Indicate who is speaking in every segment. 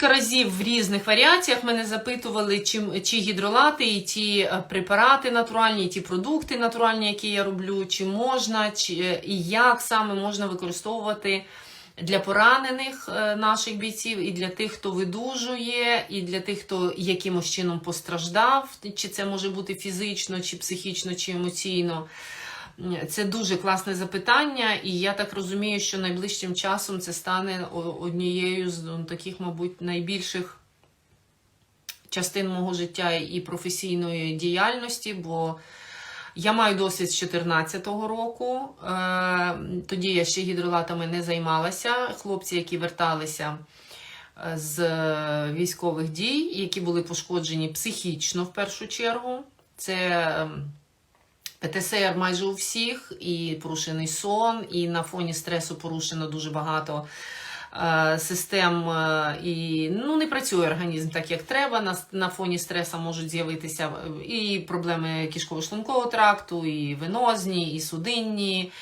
Speaker 1: Кілька разів в різних варіаціях мене запитували, чи, чи гідролати і ті е, препарати натуральні, і ті продукти натуральні, які я роблю, чи можна, чи, е, і як саме можна використовувати для поранених е, наших бійців, і для тих, хто видужує, і для тих, хто якимось чином постраждав, чи це може бути фізично, чи психічно, чи емоційно. Це дуже класне запитання, і я так розумію, що найближчим часом це стане однією з ну, таких, мабуть, найбільших частин мого життя і професійної діяльності, бо я маю досвід з 2014 року. Е, Тоді я ще гідролатами не займалася. Хлопці, які верталися е, з військових дій, які були пошкоджені психічно в першу чергу. Це ем, ПТСР майже у всіх, і порушений сон, і на фоні стресу порушено дуже багато е, систем, е, і ну, не працює організм так, як треба. На, на фоні стресу можуть з'явитися е, і проблеми кишково-шлункового тракту, і венозні, і судинні.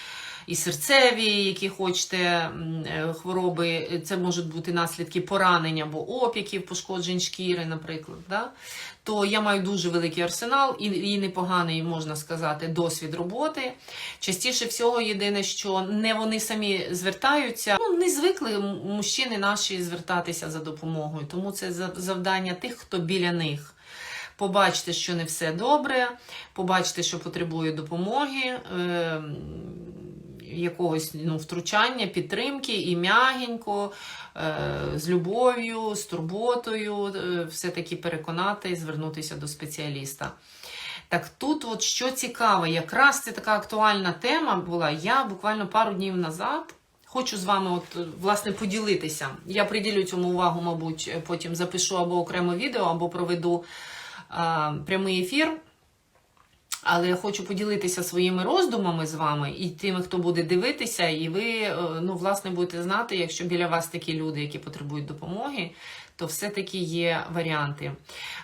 Speaker 1: І серцеві, які хочете е, хвороби, це можуть бути наслідки поранень або опіків, пошкоджень шкіри, наприклад. Да? То я маю дуже великий арсенал і, і непоганий, можна сказати, досвід роботи. Частіше всього, єдине, що не вони самі звертаються, ну не звикли мужчини наші звертатися за допомогою. Тому це за- завдання тих, хто біля них. Побачите, що не все добре, побачите, що потребує допомоги. Е- якогось ну, втручання, підтримки і м'ягенько, е, з любов'ю, з турботою, е, все-таки переконати і звернутися до спеціаліста. Так тут, от що цікаво, якраз це така актуальна тема була. Я буквально пару днів назад. Хочу з вами, от власне, поділитися. Я приділю цьому увагу, мабуть, потім запишу або окремо відео, або проведу а, прямий ефір. Але я хочу поділитися своїми роздумами з вами і тими, хто буде дивитися, і ви е, ну, власне будете знати, якщо біля вас такі люди, які потребують допомоги, то все-таки є варіанти.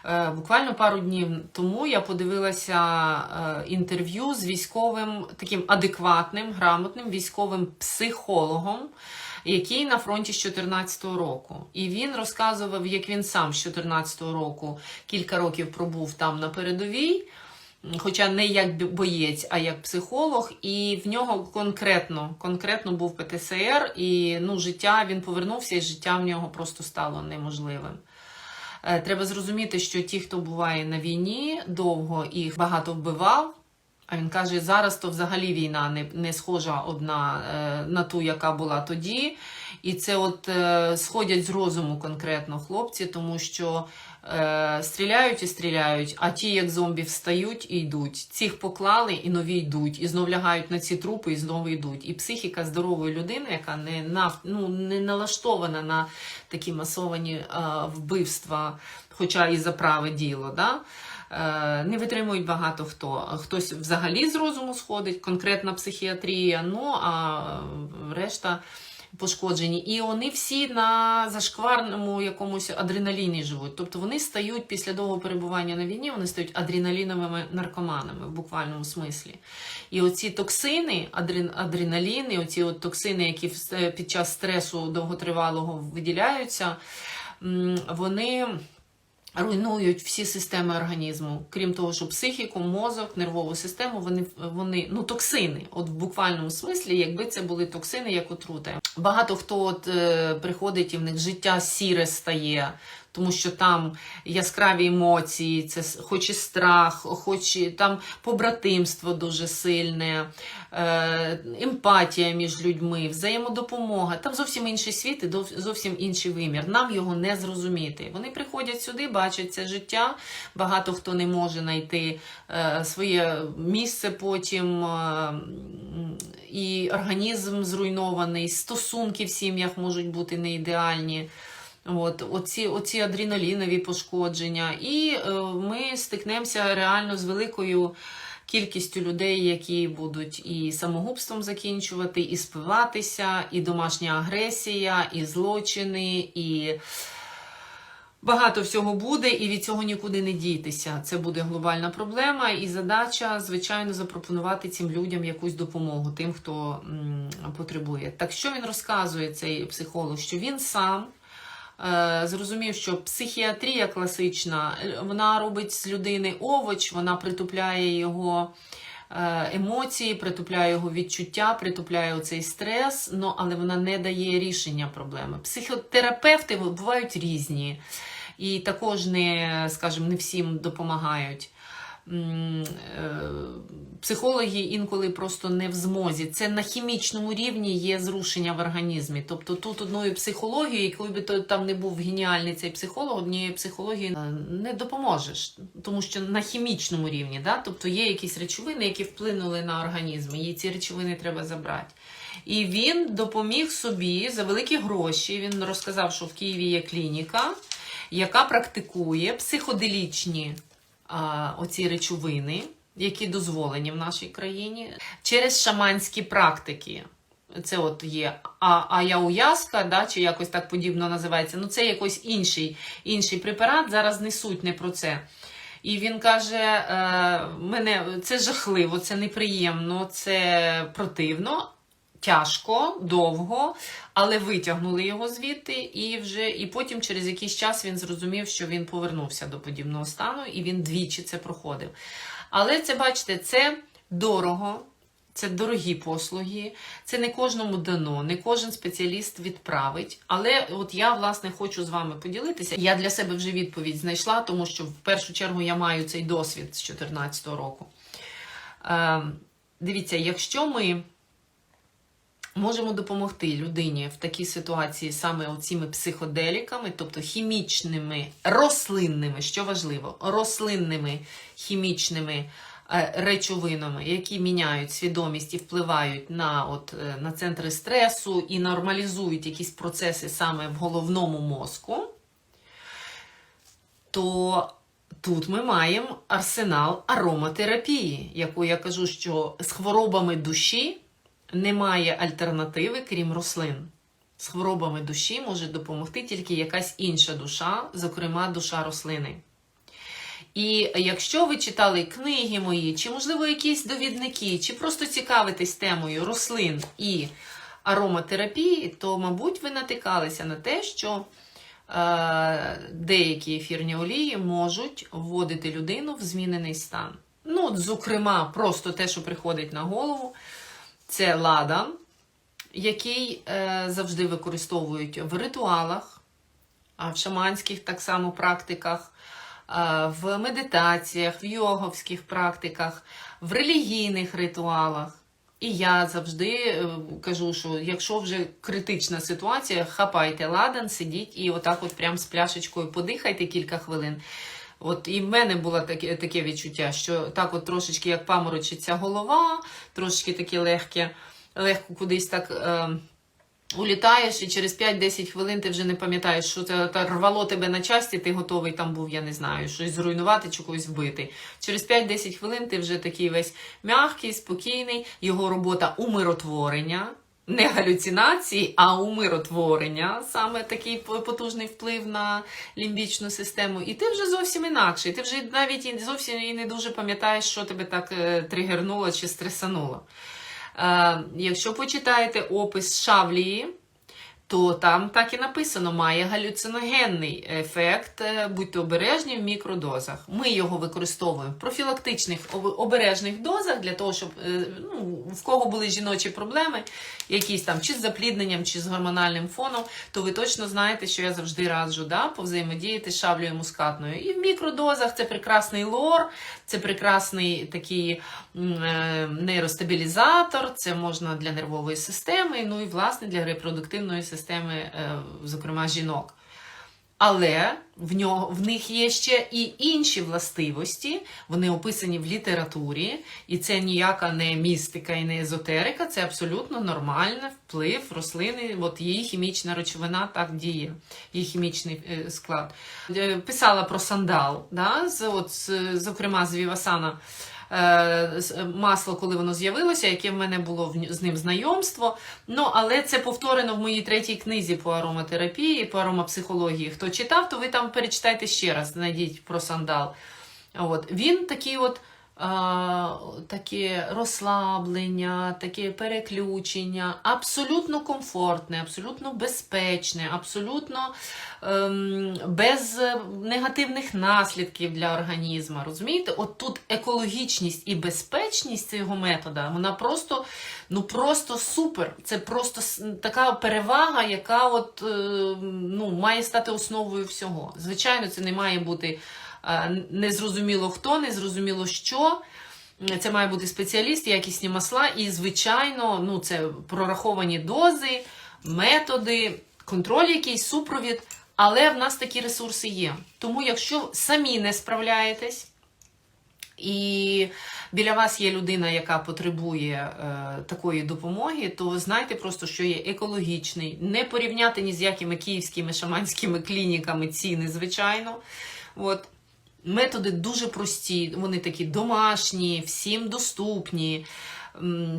Speaker 1: Е, Буквально пару днів тому я подивилася е, інтерв'ю з військовим, таким адекватним, грамотним військовим психологом. Який на фронті з 2014 року, і він розказував, як він сам з 2014 року кілька років пробув там на передовій, хоча не як боєць, а як психолог, і в нього конкретно конкретно був ПТСР, і ну, життя він повернувся, і життя в нього просто стало неможливим. Е, Треба зрозуміти, що ті, хто буває на війні довго їх багато вбивав. А він каже, зараз то взагалі війна не, не схожа одна е, на ту, яка була тоді. І це от е, сходять з розуму конкретно хлопці, тому що е, стріляють і стріляють, а ті, як зомбі, встають і йдуть. Цих поклали і нові йдуть, і знов лягають на ці трупи, і знову йдуть. І психіка здорової людини, яка не на, ну, не налаштована на такі масовані е, вбивства, хоча і за праве діло. Да? Е, Не витримують багато хто. Хтось взагалі з розуму сходить, конкретна психіатрія, ну а решта пошкоджені. І вони всі на зашкварному якомусь адреналіні живуть. Тобто вони стають після довгого перебування на війні, вони стають адреналіновими наркоманами в буквальному смислі. І оці токсини, адрен, адреналіни, оці от токсини, які під час стресу довготривалого виділяються, вони руйнують всі системи організму. Крім того, що психіку, мозок, нервову систему, вони, вони ну, токсини, от в буквальному смислі, якби це були токсини, як отрути. Багато хто от, е, приходить і в них життя сіре стає. Тому що там яскраві емоції, це хоч і страх, хоч і там побратимство дуже сильне, е, емпатія між людьми, взаємодопомога. Там зовсім інший світ і зовсім інший вимір. Нам його не зрозуміти. Вони приходять сюди, бачать це життя. Багато хто не може знайти е, своє місце потім, е, і організм зруйнований, стосунки в сім'ях можуть бути не ідеальні. От, оці, оці адреналінові пошкодження. І е, ми стикнемося реально з великою кількістю людей, які будуть і самогубством закінчувати, і спиватися, і домашня агресія, і злочини, і багато всього буде, і від цього нікуди не дійтеся. Це буде глобальна проблема, і задача, звичайно, запропонувати цим людям якусь допомогу, тим, хто потребує. Так що він розказує, цей психолог, що він сам зрозумів, що психіатрія класична, е, вона робить з людини овоч, вона притупляє його е, емоції, притупляє його відчуття, притупляє оцей стрес, ну, але вона не дає рішення проблеми. Психотерапевти бувають різні і також не, скажімо, не всім допомагають. Е, Психологи інколи просто не в змозі. Це на хімічному рівні є зрушення в організмі. Тобто тут одною психологією, коли би то там не був геніальний цей психолог, однією психологією е, не допоможеш, тому що на хімічному рівні, да? тобто є якісь речовини, які вплинули на організм, і ці речовини треба забрати. І він допоміг собі за великі гроші. Він розказав, що в Києві є клініка, яка практикує психоделічні оці речовини, які дозволені в нашій країні, через шаманські практики. Це от є а, аяуяска, да, чи якось так подібно називається. Ну, це якийсь інший, інший препарат. Зараз не суть не про це. І він каже: е, мене це жахливо, це неприємно, це противно, тяжко, довго, але витягнули його звідти, і вже і потім через якийсь час він зрозумів, що він повернувся до подібного стану, і він двічі це проходив. Але це, бачите, це дорого. Це дорогі послуги, це не кожному дано, не кожен спеціаліст відправить. Але от я власне хочу з вами поділитися. Я для себе вже відповідь знайшла, тому що в першу чергу я маю цей досвід з 2014 року. Е, дивіться, якщо ми можемо допомогти людині в такій ситуації саме оціми психоделіками, тобто хімічними, рослинними, що важливо, рослинними хімічними е, речовинами, які міняють свідомість і впливають на, от, е, на центри стресу і нормалізують якісь процеси саме в головному мозку, то тут ми маємо арсенал ароматерапії, яку я кажу, що з хворобами душі немає альтернативи, крім рослин. З хворобами душі може допомогти тільки якась інша душа, зокрема душа рослини. І якщо ви читали книги мої, чи, можливо, якісь довідники, чи просто цікавитесь темою рослин і ароматерапії, то, мабуть, ви натикалися на те, що е, деякі ефірні олії можуть вводити людину в змінений стан. Ну, зокрема, просто те, що приходить на голову, це ладан, який е, завжди використовують в ритуалах, в шаманських так само практиках, е, в медитаціях, в йоговських практиках, в релігійних ритуалах. І я завжди е, кажу, що якщо вже критична ситуація, хапайте ладан, сидіть і отак от прям з пляшечкою подихайте кілька хвилин. От і в мене було таке, таке відчуття, що так от трошечки як паморочиться голова, трошечки таке легке, легко кудись так е, улітаєш, і через 5-10 хвилин ти вже не пам'ятаєш, що це та рвало тебе на часті, ти готовий там був, я не знаю, щось зруйнувати чи когось вбити. Через 5-10 хвилин ти вже такий весь м'який, спокійний, його робота умиротворення. Не галюцинації, а умиротворення, саме такий потужний вплив на лімбічну систему. І ти вже зовсім інакше. Ти вже навіть і зовсім і не дуже пам'ятаєш, що тебе так е, тригернуло чи стресануло. Е, якщо почитаєте опис шавлії, то там так і написано, має галюциногенний ефект, е, будьте обережні в мікродозах. Ми його використовуємо в профілактичних обережних дозах для того, щоб е, ну, в кого були жіночі проблеми, якісь там чи з заплідненням, чи з гормональним фоном, то ви точно знаєте, що я завжди раджу да, повзаємодіяти з шаблею мускатною. І в мікродозах це прекрасний лор, це прекрасний такий е, нейростабілізатор, це можна для нервової системи, ну і власне для репродуктивної системи, е, зокрема жінок. Але в, нього, в них є ще і інші властивості, вони описані в літературі, і це ніяка не містика і не езотерика, це абсолютно нормальний вплив рослини, от її хімічна речовина так діє, її хімічний е, склад. Е, Писала про сандал, да, з, от, зокрема з Вівасана. Е, з- Масло, коли воно з'явилося, яке в мене було з ним знайомство. Ну, але це повторено в моїй третій книзі по ароматерапії, по аромапсихології. Хто читав, то ви там перечитайте ще раз, знайдіть про сандал. От. Він такий от таке розслаблення, таке переключення, абсолютно комфортне, абсолютно безпечне, абсолютно ем, без негативних наслідків для організму. Розумієте? От тут екологічність і безпечність цього методу, вона просто, ну просто супер. Це просто така перевага, яка от, е, ну, має стати основою всього. Звичайно, це не має бути незрозуміло хто, незрозуміло що. Це має бути спеціаліст, якісні масла, і, звичайно, ну, це прораховані дози, методи, контроль якийсь, супровід. Але в нас такі ресурси є. Тому, якщо самі не справляєтесь, і біля вас є людина, яка потребує е, такої допомоги, то знайте просто, що є екологічний, не порівняти ні з якими київськими шаманськими клініками ціни, звичайно. От. Методи дуже прості, вони такі домашні, всім доступні,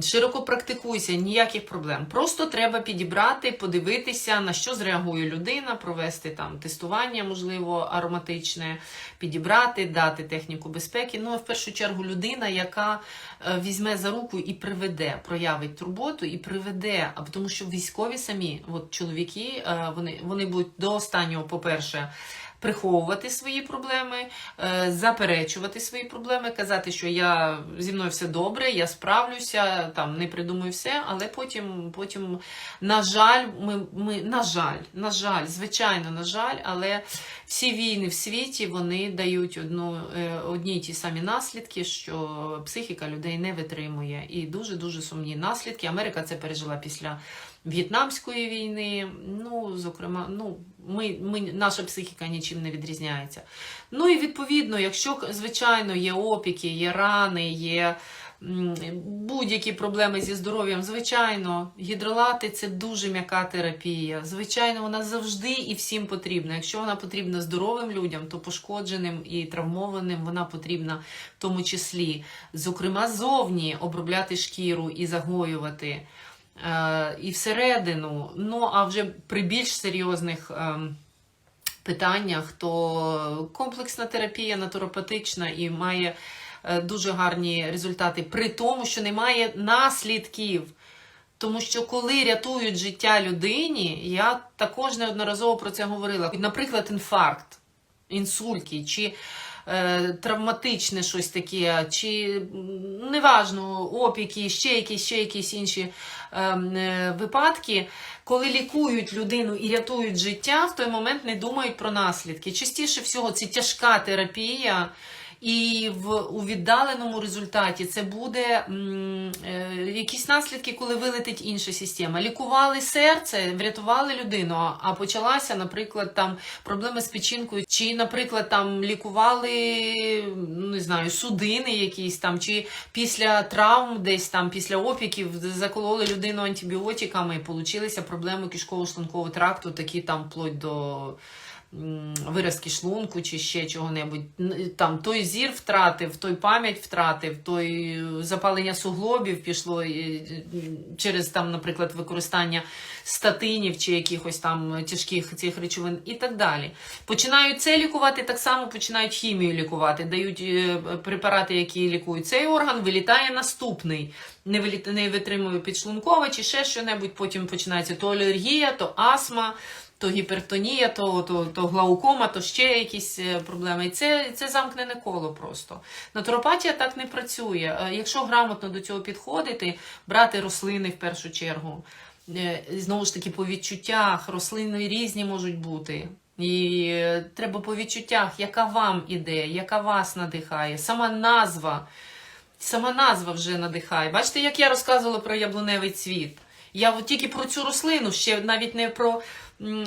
Speaker 1: широко практикуйся, ніяких проблем. Просто треба підібрати, подивитися, на що зреагує людина, провести там тестування, можливо, ароматичне, підібрати, дати техніку безпеки. Ну, а в першу чергу людина, яка е, візьме за руку і приведе, проявить турботу і приведе. А тому що військові самі, от чоловіки, е, вони, вони будуть до останнього, по-перше, приховувати свої проблеми, е, заперечувати свої проблеми, казати, що я зі мною все добре, я справлюся, там не придумаю все, але потім, потім на жаль, ми, ми на жаль, на жаль, звичайно, на жаль, але всі війни в світі вони дають одну, е, одні й ті самі наслідки, що психіка людей не витримує. І дуже дуже сумні наслідки. Америка це пережила після В'єтнамської війни. Ну, зокрема, ну, ми, ми, наша психіка нічим не відрізняється. Ну і відповідно, якщо, звичайно, є опіки, є рани, є будь-які проблеми зі здоров'ям, звичайно, гідролати це дуже м'яка терапія. Звичайно, вона завжди і всім потрібна. Якщо вона потрібна здоровим людям, то пошкодженим і травмованим вона потрібна в тому числі, зокрема, зовні обробляти шкіру і загоювати. Е, і всередину. Ну, а вже при більш серйозних ем, питаннях, то комплексна терапія натуропатична і має е, дуже гарні результати, при тому, що немає наслідків. Тому що коли рятують життя людині, я також неодноразово про це говорила. Наприклад, інфаркт, інсульт, чи травматичне щось таке, чи неважно, опіки, ще якісь, ще якісь інші ем, е, випадки, коли лікують людину і рятують життя, в той момент не думають про наслідки. Частіше всього, це тяжка терапія. І в у віддаленому результаті це буде м, е, якісь наслідки, коли вилетить інша система. Лікували серце, врятували людину, а- почалася, наприклад, там проблеми з печінкою, чи, наприклад, там лікували ну, не знаю, судини якісь там, чи після травм, десь там, після опіків закололи людину антибіотиками, і получилися проблеми кишково-шлункового тракту, такі там вплоть до виразки шлунку чи ще чого-небудь. Там той зір втратив, той пам'ять втратив, той е, запалення суглобів пішло е, через там, наприклад, використання статинів чи якихось там тяжких цих речовин і так далі. Починають це лікувати, так само починають хімію лікувати, дають е, препарати, які лікують цей орган, вилітає наступний. Не витримує підшлункова чи ще що-небудь, потім починається то алергія, то астма то гіпертонія, то, то, то глаукома, то ще якісь е, проблеми. І це, це замкнене коло просто. Натуропатія так не працює. Е, Якщо грамотно до цього підходити, брати рослини в першу чергу. Е, Знову ж таки, по відчуттях рослини різні можуть бути. І треба по відчуттях, яка вам ідея, яка вас надихає, сама назва. Сама назва вже надихає. Бачите, як я розказувала про яблуневий цвіт. Я от тільки про цю рослину, ще навіть не про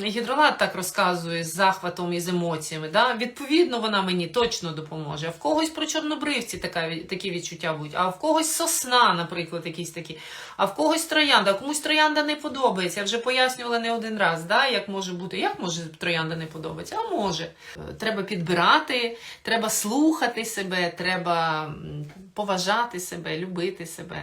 Speaker 1: гідролат так розказую з захватом і з емоціями. Да? Відповідно, вона мені точно допоможе. А в когось про чорнобривці така, такі відчуття будуть, а в когось сосна, наприклад, якісь такі, а в когось троянда, комусь троянда не подобається. Я вже пояснювала не один раз, да? як може бути. Як може троянда не подобається? А може. Треба підбирати, треба слухати себе, треба поважати себе, любити себе.